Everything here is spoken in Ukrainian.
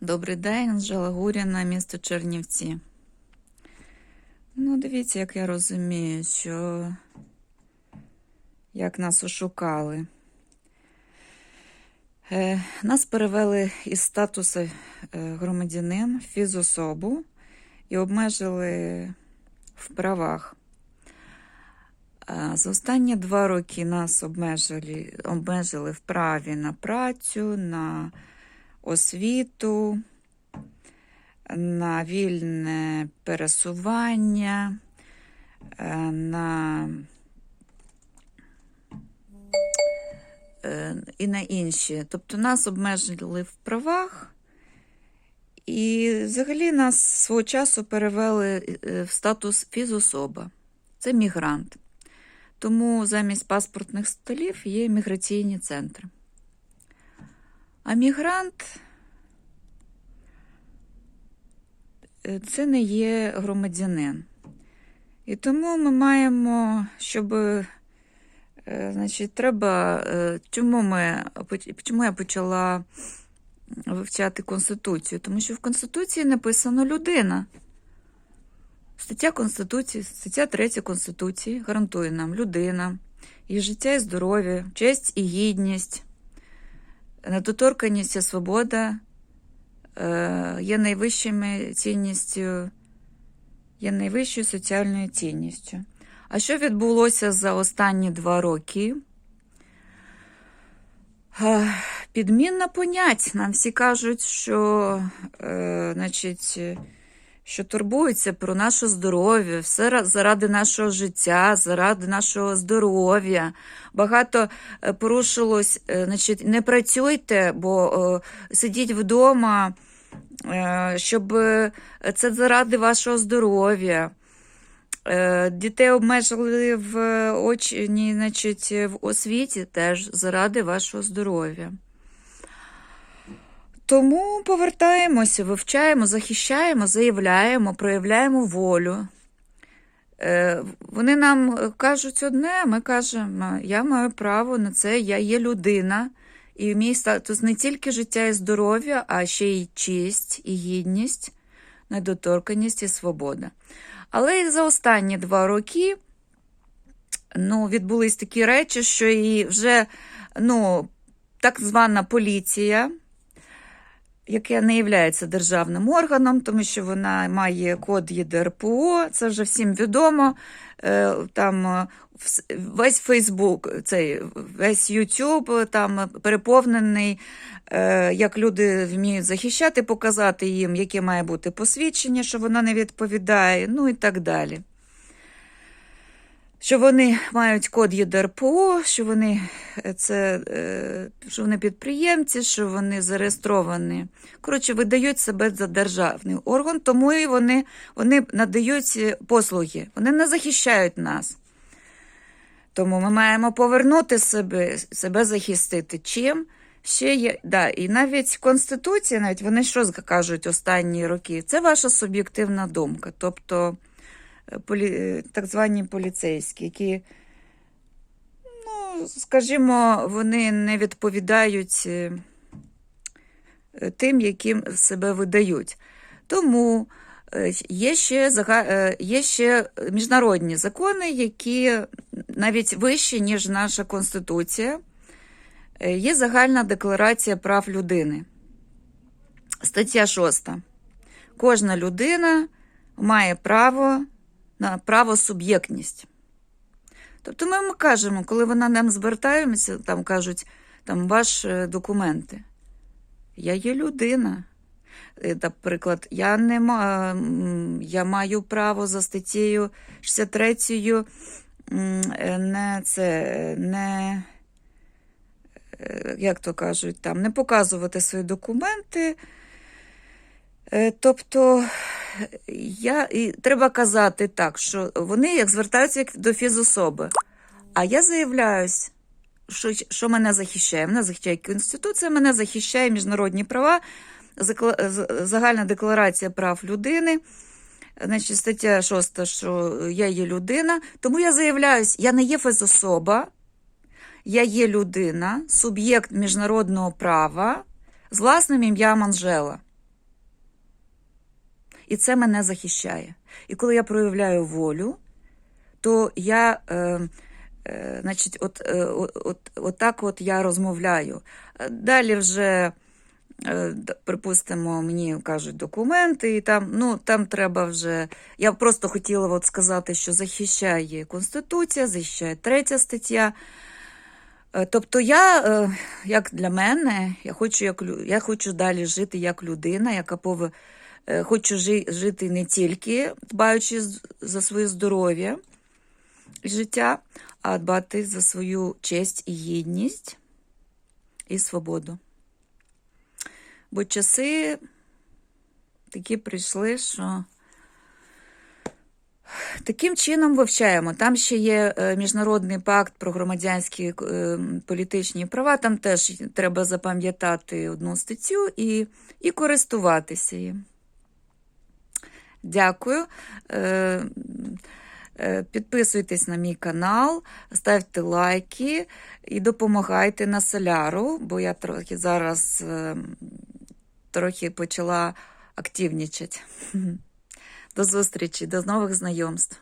Добрий день, Анжела Гуріна, місто Чернівці. Ну, дивіться, як я розумію, що як нас ошукали. Е, нас перевели із статусу е, громадянин в фізособу і обмежили в правах. А За останні два роки нас обмежили, обмежили в праві на працю, на освіту, на вільне пересування, е, на е, і на інші. Тобто нас обмежили в правах, і взагалі нас свого часу перевели е, в статус фізособа. Це мігрант. Тому замість паспортних столів є міграційні центри. А мігрант е, це не є громадянин. І тому ми маємо, щоб, е, значить, треба, е, чому, ми, чому я почала вивчати Конституцію? Тому що в Конституції написано людина. Стаття Конституції, стаття 3 Конституції гарантує нам людина, її життя і здоров'я, честь і гідність, недоторканність і свобода е, є найвищими цінністю, є найвищою соціальною цінністю. А що відбулося за останні два роки? Е, Підмінна понять. Нам всі кажуть, що, е, значить, що турбуються про наше здоров'я, все заради нашого життя, заради нашого здоров'я. Багато е, порушилось, е, значить, не працюйте, бо сидіть вдома, е, щоб це заради вашого здоров'я. Дітей обмежили в очі, значить, в освіті теж заради вашого здоров'я. Тому повертаємося, вивчаємо, захищаємо, заявляємо, проявляємо волю. Е, Вони нам кажуть одне, ми кажемо, я маю право на це, я є людина, і мій статус не тільки життя і здоров'я, а ще й честь, і гідність, недоторканність і свобода. Але і за останні два роки ну, відбулись такі речі, що і вже ну, так звана поліція яке не є державним органом, тому що вона має код ЄДРПО, це вже всім відомо. Е, Там е, весь Фейсбук, цей весь Ютуб там переповнений, е, як люди вміють захищати, показати їм, яке має бути посвідчення, що вона не відповідає, ну і так далі. Що вони мають код ЄДРПО, що вони е, це е, що вони підприємці, що вони зареєстровані. Коротше, видають себе за державний орган, тому і вони, вони надають е, послуги, вони не захищають нас. Тому ми маємо повернути себе, себе захистити. Чим? Ще є, да, і навіть Конституція, навіть вони що кажуть останні роки, це ваша суб'єктивна думка. Тобто полі, е, так звані поліцейські, які, ну, скажімо, вони не відповідають е, е, тим, яким себе видають. Тому є ще, є ще міжнародні закони, які навіть вищі, ніж наша Конституція. Є загальна декларація прав людини. Стаття 6. Кожна людина має право на правосуб'єктність. Тобто ми, кажемо, коли вона нам звертаємося, там кажуть, там ваші документи. Я є людина. Е, Наприклад, я, не ма, я маю право за статтею 63 е, не це не е, як то кажуть, там, не показувати свої документи. Е, Тобто, я, і треба казати так, що вони як звертаються як до фізособи. А я заявляюсь, що, що мене захищає. Мене захищає Конституція, мене захищає міжнародні права, загальна декларація прав людини. Значить, стаття 6, що я є людина. Тому я заявляюсь, я не є фізособа, я є людина, суб'єкт міжнародного права з власним ім'ям Анжела. І це мене захищає. І коли я проявляю волю, то я, е, е, значить, от, е, от, от, от так от я розмовляю. Далі вже, е, припустимо, мені кажуть документи, і там, ну, там треба вже. Я просто хотіла от сказати, що захищає Конституція, захищає третя стаття. Тобто я, як для мене, я хочу, як, я хочу далі жити як людина, яка е, хочу жити не тільки дбаючи за своє здоров'я і життя, а дбати за свою честь і гідність і свободу. Бо часи такі прийшли, що Таким чином вивчаємо. Там ще є е, міжнародний пакт про громадянські е, політичні права. Там теж треба запам'ятати одну статтю і, і користуватися їм. Дякую. Е, е, Підписуйтесь на мій канал, ставте лайки і допомагайте на соляру, бо я трохи зараз е, трохи почала активнічати. До зустрічі, до нових знайомств.